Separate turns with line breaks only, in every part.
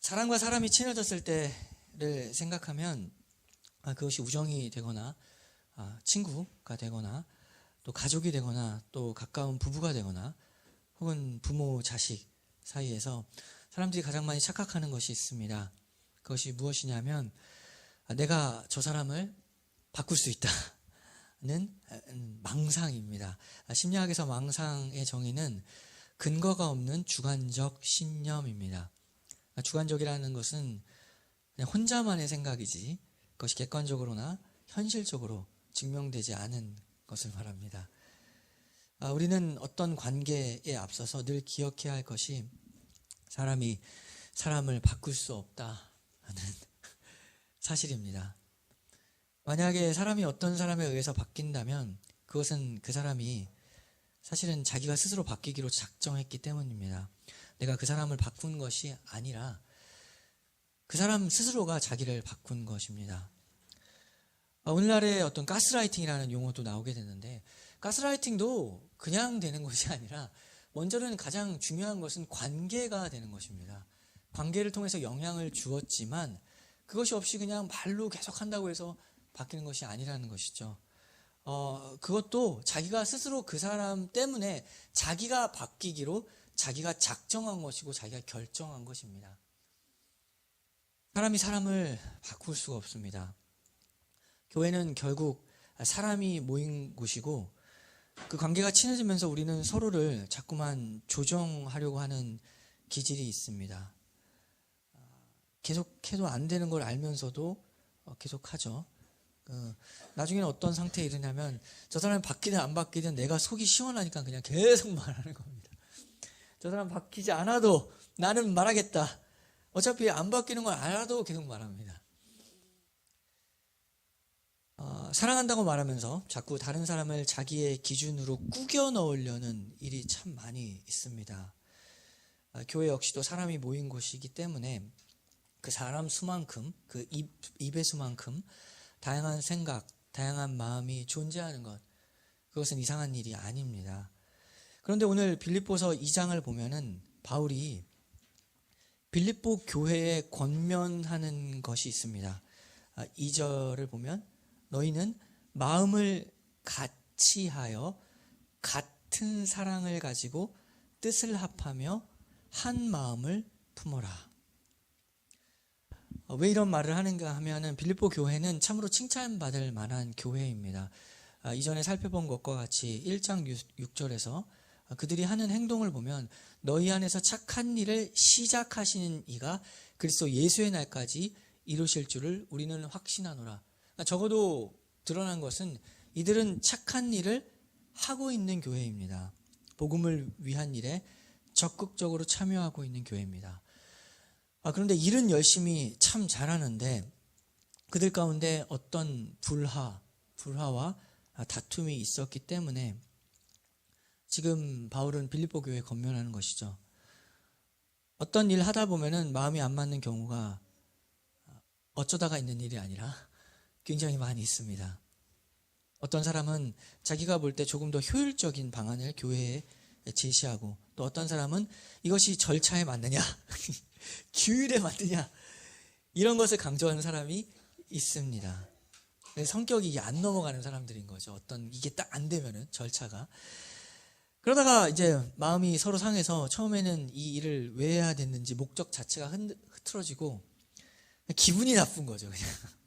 사람과 사람이 친해졌을 때를 생각하면 아, 그것이 우정이 되거나 아, 친구가 되거나 또 가족이 되거나 또 가까운 부부가 되거나 혹은 부모 자식 사이에서 사람들이 가장 많이 착각하는 것이 있습니다. 그것이 무엇이냐면 아, 내가 저 사람을 바꿀 수 있다는 음, 망상입니다. 아, 심리학에서 망상의 정의는 근거가 없는 주관적 신념입니다. 그러니까 주관적이라는 것은 그냥 혼자만의 생각이지 그것이 객관적으로나 현실적으로 증명되지 않은 것을 말합니다. 아, 우리는 어떤 관계에 앞서서 늘 기억해야 할 것이 사람이 사람을 바꿀 수 없다 하는 사실입니다. 만약에 사람이 어떤 사람에 의해서 바뀐다면 그것은 그 사람이 사실은 자기가 스스로 바뀌기로 작정했기 때문입니다. 내가 그 사람을 바꾼 것이 아니라 그 사람 스스로가 자기를 바꾼 것입니다. 아, 오늘날의 어떤 가스라이팅이라는 용어도 나오게 되는데 가스라이팅도 그냥 되는 것이 아니라 먼저는 가장 중요한 것은 관계가 되는 것입니다. 관계를 통해서 영향을 주었지만 그것이 없이 그냥 말로 계속 한다고 해서 바뀌는 것이 아니라는 것이죠. 어, 그것도 자기가 스스로 그 사람 때문에 자기가 바뀌기로 자기가 작정한 것이고 자기가 결정한 것입니다. 사람이 사람을 바꿀 수가 없습니다. 교회는 결국 사람이 모인 곳이고 그 관계가 친해지면서 우리는 서로를 자꾸만 조정하려고 하는 기질이 있습니다. 계속해도 안 되는 걸 알면서도 어, 계속하죠. 그 나중에는 어떤 상태에 이르냐면 저 사람이 바뀌든 안 바뀌든 내가 속이 시원하니까 그냥 계속 말하는 겁니다. 저 사람 바뀌지 않아도 나는 말하겠다. 어차피 안 바뀌는 걸 알아도 계속 말합니다. 어, 사랑한다고 말하면서 자꾸 다른 사람을 자기의 기준으로 꾸겨 넣으려는 일이 참 많이 있습니다. 어, 교회 역시도 사람이 모인 곳이기 때문에 그 사람 수만큼, 그 입, 입의 수만큼 다양한 생각, 다양한 마음이 존재하는 것, 그것은 이상한 일이 아닙니다. 그런데 오늘 빌립보서 2장을 보면은 바울이 빌립보 교회에 권면하는 것이 있습니다. 2절을 아, 보면 너희는 마음을 같이 하여 같은 사랑을 가지고 뜻을 합하며 한 마음을 품어라. 아, 왜 이런 말을 하는가 하면은 빌립보 교회는 참으로 칭찬받을 만한 교회입니다. 아, 이전에 살펴본 것과 같이 1장 6절에서 그들이 하는 행동을 보면 너희 안에서 착한 일을 시작하시는 이가 그리스도 예수의 날까지 이루실 줄을 우리는 확신하노라. 그러니까 적어도 드러난 것은 이들은 착한 일을 하고 있는 교회입니다. 복음을 위한 일에 적극적으로 참여하고 있는 교회입니다. 아, 그런데 일은 열심히 참 잘하는데 그들 가운데 어떤 불화, 불화와 다툼이 있었기 때문에 지금 바울은 빌립보 교회 에 건면하는 것이죠. 어떤 일 하다 보면은 마음이 안 맞는 경우가 어쩌다가 있는 일이 아니라 굉장히 많이 있습니다. 어떤 사람은 자기가 볼 때 조금 더 효율적인 방안을 교회에 제시하고 또 어떤 사람은 이것이 절차에 맞느냐, 규율에 맞느냐 이런 것을 강조하는 사람이 있습니다. 성격이 안 넘어가는 사람들인 거죠. 어떤 이게 딱 안 되면은 절차가 그러다가 이제 마음이 서로 상해서 처음에는 이 일을 왜 해야 됐는지 목적 자체가 흔, 흐트러지고 기분이 나쁜 거죠, 그냥.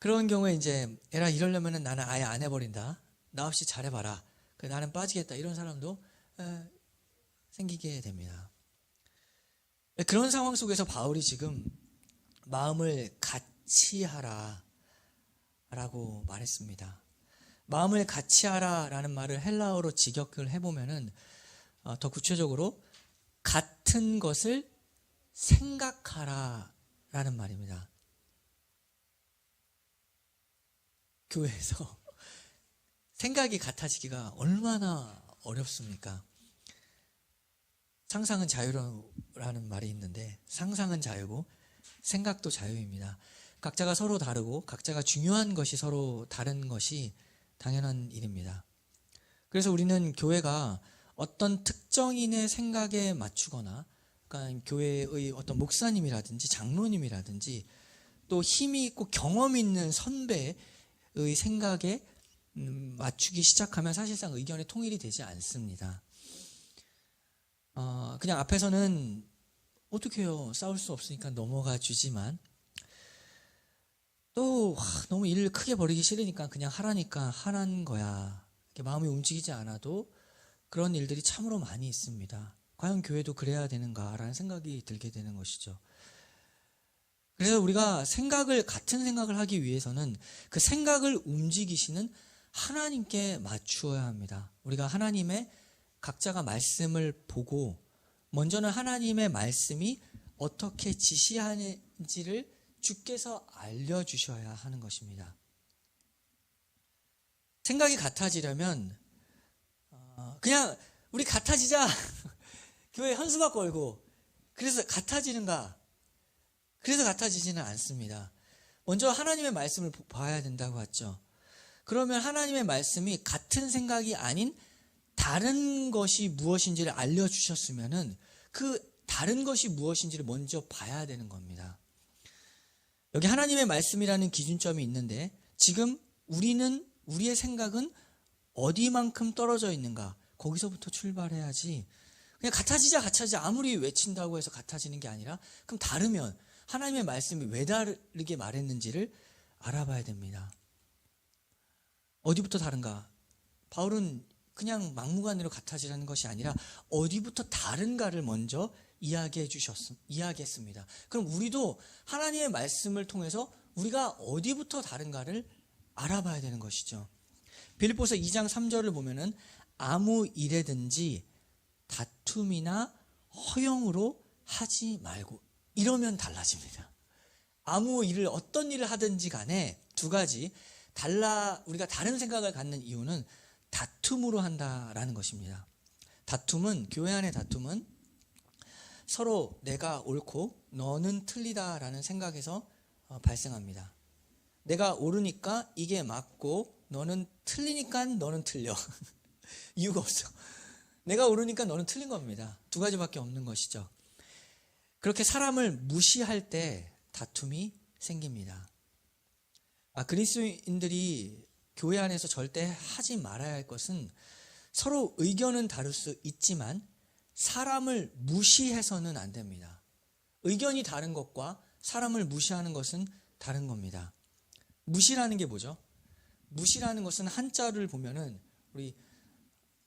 그런 경우에 이제 에라 이러려면 나는 아예 안 해버린다. 나 없이 잘해봐라. 그 나는 빠지겠다. 이런 사람도 생기게 됩니다. 그런 상황 속에서 바울이 지금 마음을 같이 하라. 라고 말했습니다. 마음을 같이 하라라는 말을 헬라어로 직역을 해보면은 어, 더 구체적으로 같은 것을 생각하라라는 말입니다. 교회에서 생각이 같아지기가 얼마나 어렵습니까? 상상은 자유라는 말이 있는데 상상은 자유고 생각도 자유입니다. 각자가 서로 다르고 각자가 중요한 것이 서로 다른 것이 당연한 일입니다. 그래서 우리는 교회가 어떤 특정인의 생각에 맞추거나 그러니까 교회의 어떤 목사님이라든지 장로님이라든지 또 힘이 있고 경험 있는 선배의 생각에 음, 맞추기 시작하면 사실상 의견의 통일이 되지 않습니다. 어, 그냥 앞에서는 어떻게 해요? 싸울 수 없으니까 넘어가 주지만 또 와, 너무 일을 크게 벌이기 싫으니까 그냥 하라니까 하라는 거야. 이렇게 마음이 움직이지 않아도 그런 일들이 참으로 많이 있습니다. 과연 교회도 그래야 되는가라는 생각이 들게 되는 것이죠. 그래서 우리가 생각을 같은 생각을 하기 위해서는 그 생각을 움직이시는 하나님께 맞추어야 합니다. 우리가 하나님의 각자가 말씀을 보고 먼저는 하나님의 말씀이 어떻게 지시하는지를 주께서 알려주셔야 하는 것입니다. 생각이 같아지려면 어, 그냥 우리 같아지자 교회 현수막 걸고 그래서 같아지는가 그래서 같아지지는 않습니다. 먼저 하나님의 말씀을 봐야 된다고 했죠. 그러면 하나님의 말씀이 같은 생각이 아닌 다른 것이 무엇인지를 알려주셨으면그 다른 것이 무엇인지를 먼저 봐야 되는 겁니다. 여기 하나님의 말씀이라는 기준점이 있는데 지금 우리는 우리의 생각은 어디만큼 떨어져 있는가 거기서부터 출발해야지 그냥 같아지자 같아지자 아무리 외친다고 해서 같아지는 게 아니라 그럼 다르면 하나님의 말씀이 왜 다르게 말했는지를 알아봐야 됩니다. 어디부터 다른가? 바울은 그냥 막무가내로 같아지라는 것이 아니라 어디부터 다른가를 먼저 이야기해 주셨, 이야기했습니다. 그럼 우리도 하나님의 말씀을 통해서 우리가 어디부터 다른가를 알아봐야 되는 것이죠. 빌립보서 2장 3절을 보면은 아무 일에든지 다툼이나 허영으로 하지 말고 이러면 달라집니다. 아무 일을 어떤 일을 하든지 간에 두 가지 달라 우리가 다른 생각을 갖는 이유는 다툼으로 한다라는 것입니다. 다툼은 교회 안의 다툼은 서로 내가 옳고 너는 틀리다라는 생각에서 어, 발생합니다. 내가 옳으니까 이게 맞고 너는 틀리니까 너는 틀려. 이유가 없어. 내가 옳으니까 너는 틀린 겁니다. 두 가지밖에 없는 것이죠. 그렇게 사람을 무시할 때 다툼이 생깁니다. 아, 그리스인들이 교회 안에서 절대 하지 말아야 할 것은 서로 의견은 다를 수 있지만 사람을 무시해서는 안 됩니다. 의견이 다른 것과 사람을 무시하는 것은 다른 겁니다. 무시라는 게 뭐죠? 무시라는 것은 한자를 보면은 우리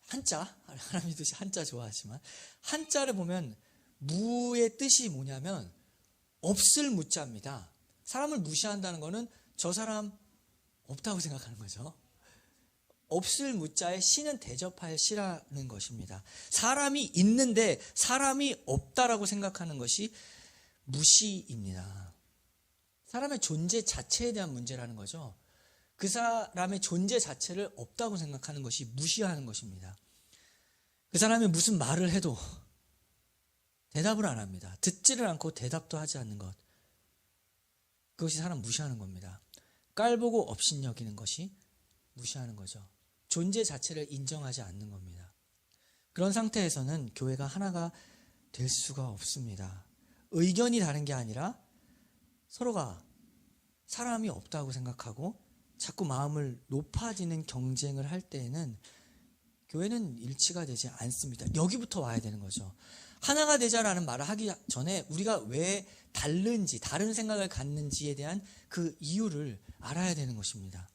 한자 하람이 듯이 한자 좋아하지만 한자를 보면 무의 뜻이 뭐냐면 없을 무자입니다. 사람을 무시한다는 것은 저 사람 없다고 생각하는 거죠. 없을 무자에 신은 대접할 시라는 것입니다. 사람이 있는데 사람이 없다라고 생각하는 것이 무시입니다. 사람의 존재 자체에 대한 문제라는 거죠. 그 사람의 존재 자체를 없다고 생각하는 것이 무시하는 것입니다. 그 사람이 무슨 말을 해도 대답을 안 합니다. 듣지를 않고 대답도 하지 않는 것. 그것이 사람 무시하는 겁니다. 깔보고 업신 여기는 것이 무시하는 거죠. 존재 자체를 인정하지 않는 겁니다. 그런 상태에서는 교회가 하나가 될 수가 없습니다. 의견이 다른 게 아니라 서로가 사람이 없다고 생각하고 자꾸 마음을 높아지는 경쟁을 할 때에는 교회는 일치가 되지 않습니다. 여기부터 와야 되는 거죠. 하나가 되자라는 말을 하기 전에 우리가 왜 다른지, 다른 생각을 갖는지에 대한 그 이유를 알아야 되는 것입니다.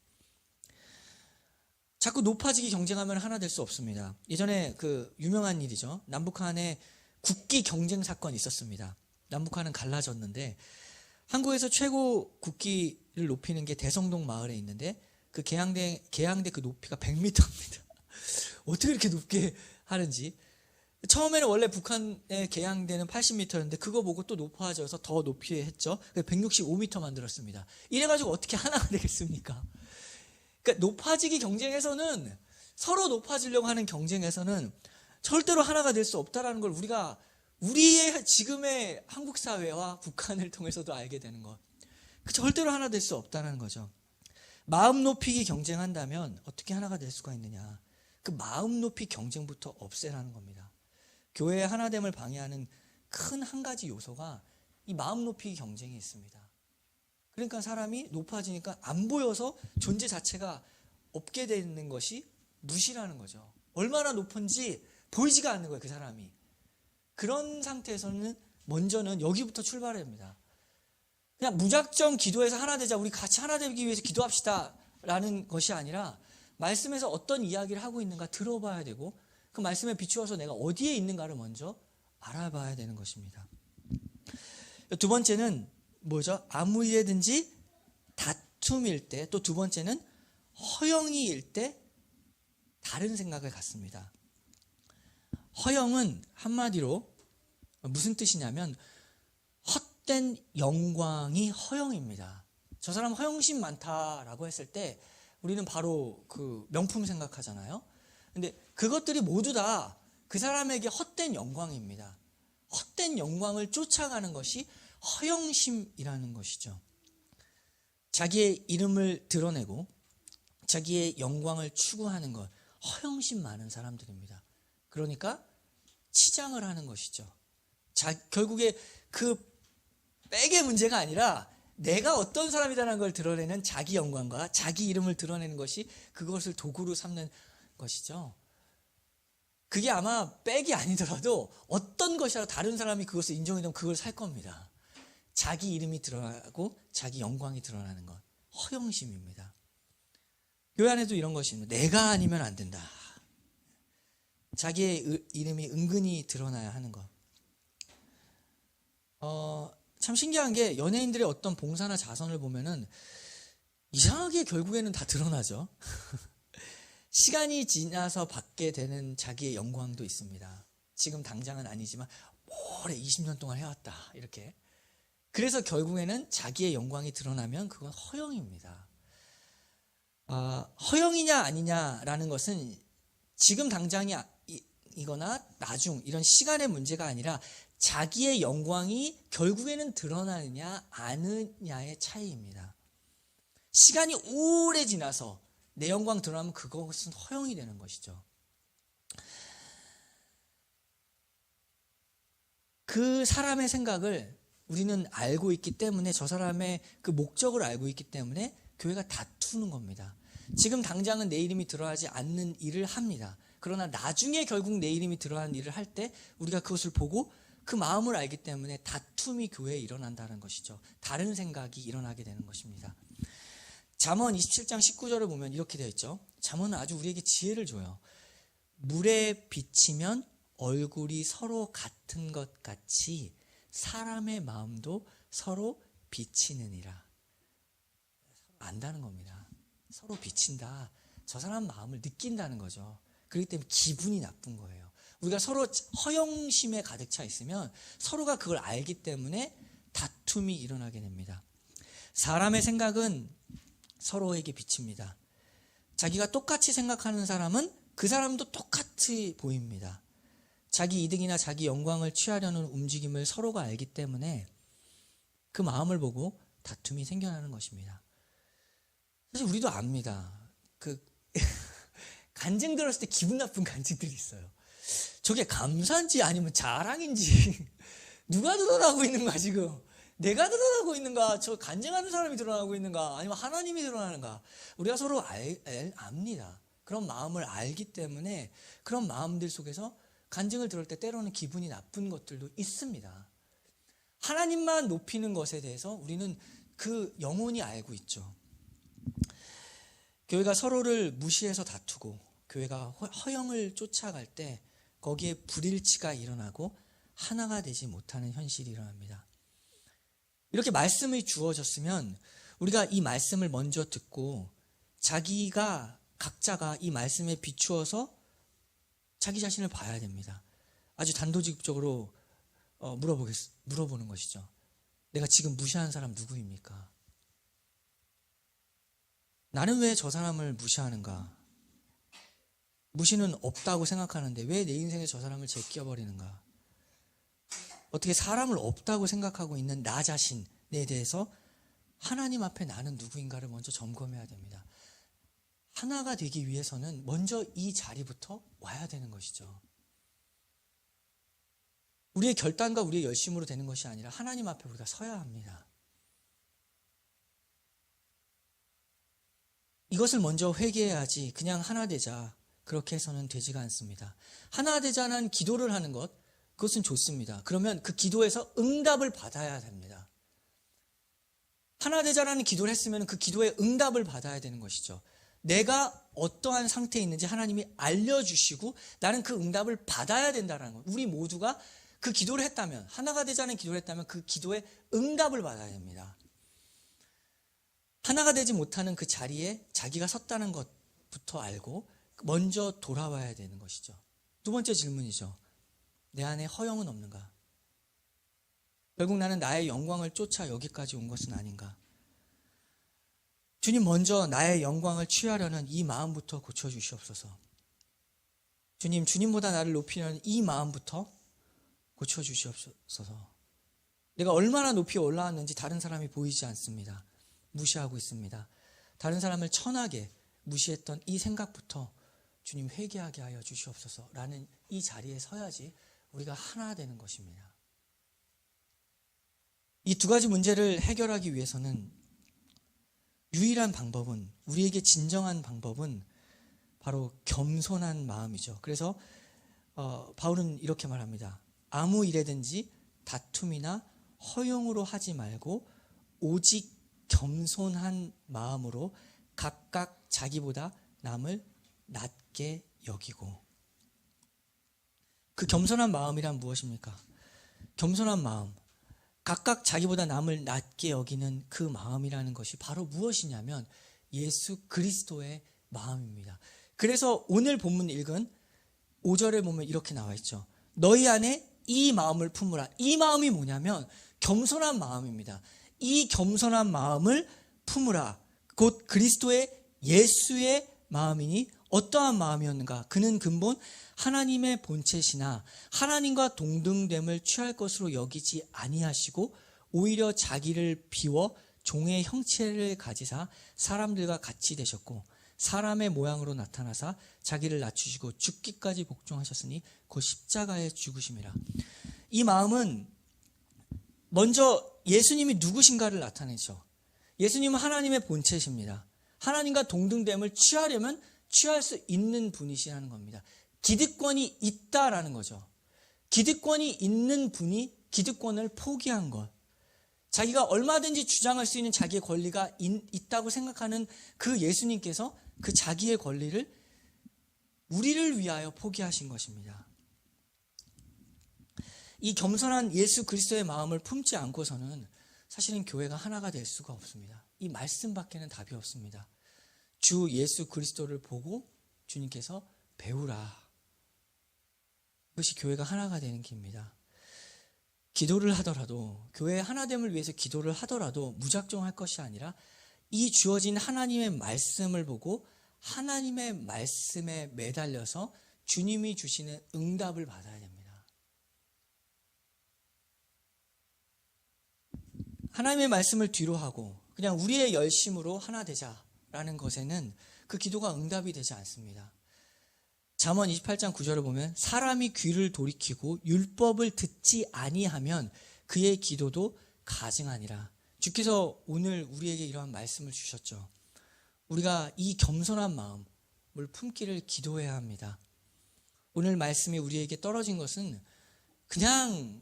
자꾸 높아지기 경쟁하면 하나 될 수 없습니다. 예전에 그 유명한 일이죠. 남북한의 국기 경쟁 사건이 있었습니다. 남북한은 갈라졌는데 한국에서 최고 국기를 높이는 게 대성동 마을에 있는데 그 개항대 개항대 그 높이가 100m입니다. 어떻게 이렇게 높게 하는지 처음에는 원래 북한의 개항대는 80m였는데 그거 보고 또 높아져서 더 높이 했죠. 165m 만들었습니다. 이래가지고 어떻게 하나가 되겠습니까? 그러니까 높아지기 경쟁에서는 서로 높아지려고 하는 경쟁에서는 절대로 하나가 될 수 없다라는 걸 우리가 우리의 지금의 한국 사회와 북한을 통해서도 알게 되는 것. 그 절대로 하나 될 수 없다는 거죠. 마음 높이기 경쟁한다면 어떻게 하나가 될 수가 있느냐. 그 마음 높이 경쟁부터 없애라는 겁니다. 교회의 하나됨을 방해하는 큰 한 가지 요소가 이 마음 높이기 경쟁이 있습니다. 그러니까 사람이 높아지니까 안 보여서 존재 자체가 없게 되는 것이 무시라는 거죠. 얼마나 높은지 보이지가 않는 거예요, 그 사람이. 그런 상태에서는 먼저는 여기부터 출발해야 됩니다 그냥 무작정 기도해서 하나 되자, 우리 같이 하나 되기 위해서 기도합시다. 라는 것이 아니라, 말씀에서 어떤 이야기를 하고 있는가 들어봐야 되고, 그 말씀에 비추어서 내가 어디에 있는가를 먼저 알아봐야 되는 것입니다. 두 번째는 뭐죠? 아무 일에든지 다툼일 때, 또 두 번째는 허영이일 때 다른 생각을 갖습니다. 허영은 한마디로 무슨 뜻이냐면 헛된 영광이 허영입니다. 저 사람 허영심 많다라고 했을 때 우리는 바로 그 명품 생각하잖아요. 근데 그것들이 모두 다 그 사람에게 헛된 영광입니다. 헛된 영광을 쫓아가는 것이 허영심이라는 것이죠. 자기의 이름을 드러내고 자기의 영광을 추구하는 것, 허영심 많은 사람들입니다. 그러니까 치장을 하는 것이죠. 자, 결국에 그 백의 문제가 아니라 내가 어떤 사람이라는 걸 드러내는 자기 영광과 자기 이름을 드러내는 것이 그것을 도구로 삼는 것이죠. 그게 아마 백이 아니더라도 어떤 것이라도 다른 사람이 그것을 인정해주 그걸 살 겁니다. 자기 이름이 드러나고 자기 영광이 드러나는 것. 허영심입니다. 교회 안에도 이런 것입니다. 내가 아니면 안 된다. 자기의 이름이 은근히 드러나야 하는 것. 어, 참 신기한 게 연예인들의 어떤 봉사나 자선을 보면은 이상하게 결국에는 다 드러나죠. 시간이 지나서 받게 되는 자기의 영광도 있습니다. 지금 당장은 아니지만 오래 20년 동안 해왔다. 이렇게. 그래서 결국에는 자기의 영광이 드러나면 그건 허영입니다. 아, 허영이냐 아니냐라는 것은 지금 당장이 아, 이거나 나중 이런 시간의 문제가 아니라 자기의 영광이 결국에는 드러나느냐 아느냐의 차이입니다. 시간이 오래 지나서 내 영광 드러나면 그것은 허영이 되는 것이죠. 그 사람의 생각을 우리는 알고 있기 때문에 저 사람의 그 목적을 알고 있기 때문에 교회가 다투는 겁니다. 지금 당장은 내 이름이 들어가지 않는 일을 합니다. 그러나 나중에 결국 내 이름이 들어가는 일을 할 때 우리가 그것을 보고 그 마음을 알기 때문에 다툼이 교회에 일어난다는 것이죠. 다른 생각이 일어나게 되는 것입니다. 잠언 27장 19절을 보면 이렇게 되어 있죠. 잠언은 아주 우리에게 지혜를 줘요. 물에 비치면 얼굴이 서로 같은 것 같이 사람의 마음도 서로 비치느니라. 안다는 겁니다. 서로 비친다. 저 사람 마음을 느낀다는 거죠. 그렇기 때문에 기분이 나쁜 거예요. 우리가 서로 허영심에 가득 차 있으면 서로가 그걸 알기 때문에 다툼이 일어나게 됩니다. 사람의 생각은 서로에게 비칩니다. 자기가 똑같이 생각하는 사람은 그 사람도 똑같이 보입니다. 자기 이득이나 자기 영광을 취하려는 움직임을 서로가 알기 때문에 그 마음을 보고 다툼이 생겨나는 것입니다. 사실 우리도 압니다. 그 간증 들었을 때 기분 나쁜 간증들이 있어요. 저게 감사인지 아니면 자랑인지 누가 드러나고 있는가 지금 내가 드러나고 있는가 저 간증하는 사람이 드러나고 있는가 아니면 하나님이 드러나는가 우리가 서로 알, 알, 압니다. 그런 마음을 알기 때문에 그런 마음들 속에서 간증을 들을 때 때로는 기분이 나쁜 것들도 있습니다. 하나님만 높이는 것에 대해서 우리는 그 영혼이 알고 있죠. 교회가 서로를 무시해서 다투고 교회가 허영을 쫓아갈 때 거기에 불일치가 일어나고 하나가 되지 못하는 현실이 일어납니다. 이렇게 말씀이 주어졌으면 우리가 이 말씀을 먼저 듣고 자기가 각자가 이 말씀에 비추어서 자기 자신을 봐야 됩니다. 아주 단도직입적으로 어, 물어보겠, 물어보는 것이죠. 내가 지금 무시하 사람 누구입니까? 나는 왜 저 사람을 무시하는가? 무시는 없다고 생각하는데 왜 내 인생에 저 사람을 제껴버리는가? 어떻게 사람을 없다고 생각하고 있는 나 자신에 대해서 하나님 앞에 나는 누구인가를 먼저 점검해야 됩니다. 하나가 되기 위해서는 먼저 이 자리부터 와야 되는 것이죠. 우리의 결단과 우리의 열심으로 되는 것이 아니라 하나님 앞에 우리가 서야 합니다. 이것을 먼저 회개해야지 그냥 하나 되자 그렇게 해서는 되지가 않습니다. 하나 되자는 기도를 하는 것 그것은 좋습니다. 그러면 그 기도에서 응답을 받아야 됩니다. 하나 되자라는 기도를 했으면 그 기도에 응답을 받아야 되는 것이죠. 내가 어떠한 상태에 있는지 하나님이 알려주시고 나는 그 응답을 받아야 된다는 것. 우리 모두가 그 기도를 했다면, 하나가 되자는 기도를 했다면 그 기도에 응답을 받아야 됩니다. 하나가 되지 못하는 그 자리에 자기가 섰다는 것부터 알고 먼저 돌아와야 되는 것이죠. 두 번째 질문이죠. 내 안에 허영은 없는가? 결국 나는 나의 영광을 쫓아 여기까지 온 것은 아닌가? 주님 먼저 나의 영광을 취하려는 이 마음부터 고쳐주시옵소서. 주님, 주님보다 나를 높이려는 이 마음부터 고쳐주시옵소서. 내가 얼마나 높이 올라왔는지 다른 사람이 보이지 않습니다. 무시하고 있습니다. 다른 사람을 천하게 무시했던 이 생각부터 주님 회개하게 하여 주시옵소서라는 이 자리에 서야지 우리가 하나 되는 것입니다. 이 두 가지 문제를 해결하기 위해서는 유일한 방법은 우리에게 진정한 방법은 바로 겸손한 마음이죠. 그래서 어, 바울은 이렇게 말합니다. 아무 일에든지 다툼이나 허용으로 하지 말고 오직 겸손한 마음으로 각각 자기보다 남을 낮게 여기고 그 겸손한 마음이란 무엇입니까? 겸손한 마음 각각 자기보다 남을 낮게 여기는 그 마음이라는 것이 바로 무엇이냐면 예수 그리스도의 마음입니다. 그래서 오늘 본문 읽은 5절에 보면 이렇게 나와 있죠. 너희 안에 이 마음을 품으라. 이 마음이 뭐냐면 겸손한 마음입니다. 이 겸손한 마음을 품으라. 곧 그리스도의 예수의 마음이니 어떠한 마음이었는가? 그는 근본 하나님의 본체시나 하나님과 동등됨을 취할 것으로 여기지 아니하시고 오히려 자기를 비워 종의 형체를 가지사 사람들과 같이 되셨고 사람의 모양으로 나타나사 자기를 낮추시고 죽기까지 복종하셨으니 곧 십자가에 죽으심이라. 이 마음은 먼저 예수님이 누구신가를 나타내죠. 예수님은 하나님의 본체십니다. 하나님과 동등됨을 취하려면 취할 수 있는 분이시라는 겁니다. 기득권이 있다라는 거죠. 기득권이 있는 분이 기득권을 포기한 것. 자기가 얼마든지 주장할 수 있는 자기의 권리가 있다고 생각하는 그 예수님께서 그 자기의 권리를 우리를 위하여 포기하신 것입니다. 이 겸손한 예수 그리스도의 마음을 품지 않고서는 사실은 교회가 하나가 될 수가 없습니다. 이 말씀밖에는 답이 없습니다. 주 예수 그리스도를 보고 주님께서 배우라. 그것이 교회가 하나가 되는 길입니다. 기도를 하더라도 교회 하나됨을 위해서 기도를 하더라도 무작정 할 것이 아니라 이 주어진 하나님의 말씀을 보고 하나님의 말씀에 매달려서 주님이 주시는 응답을 받아야 됩니다. 하나님의 말씀을 뒤로 하고 그냥 우리의 열심으로 하나 되자. 라는 것에는 그 기도가 응답이 되지 않습니다. 잠언 28장 9절을 보면 사람이 귀를 돌이키고 율법을 듣지 아니하면 그의 기도도 가증하니라. 주께서 오늘 우리에게 이러한 말씀을 주셨죠. 우리가 이 겸손한 마음을 품기를 기도해야 합니다. 오늘 말씀이 우리에게 떨어진 것은 그냥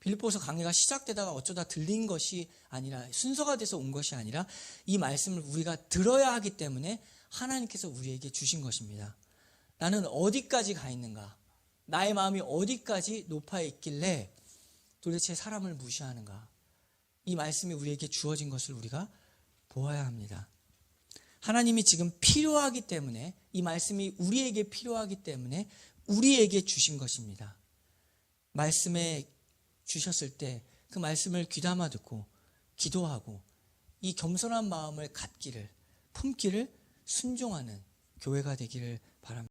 빌립보서 강의가 시작되다가 어쩌다 들린 것이 아니라 순서가 돼서 온 것이 아니라 이 말씀을 우리가 들어야 하기 때문에 하나님께서 우리에게 주신 것입니다. 나는 어디까지 가 있는가? 나의 마음이 어디까지 높아 있길래 도대체 사람을 무시하는가? 이 말씀이 우리에게 주어진 것을 우리가 보아야 합니다. 하나님이 지금 필요하기 때문에 이 말씀이 우리에게 필요하기 때문에 우리에게 주신 것입니다. 말씀의 주셨을 때 그 말씀을 귀담아 듣고 기도하고 이 겸손한 마음을 갖기를 품기를 순종하는 교회가 되기를 바랍니다.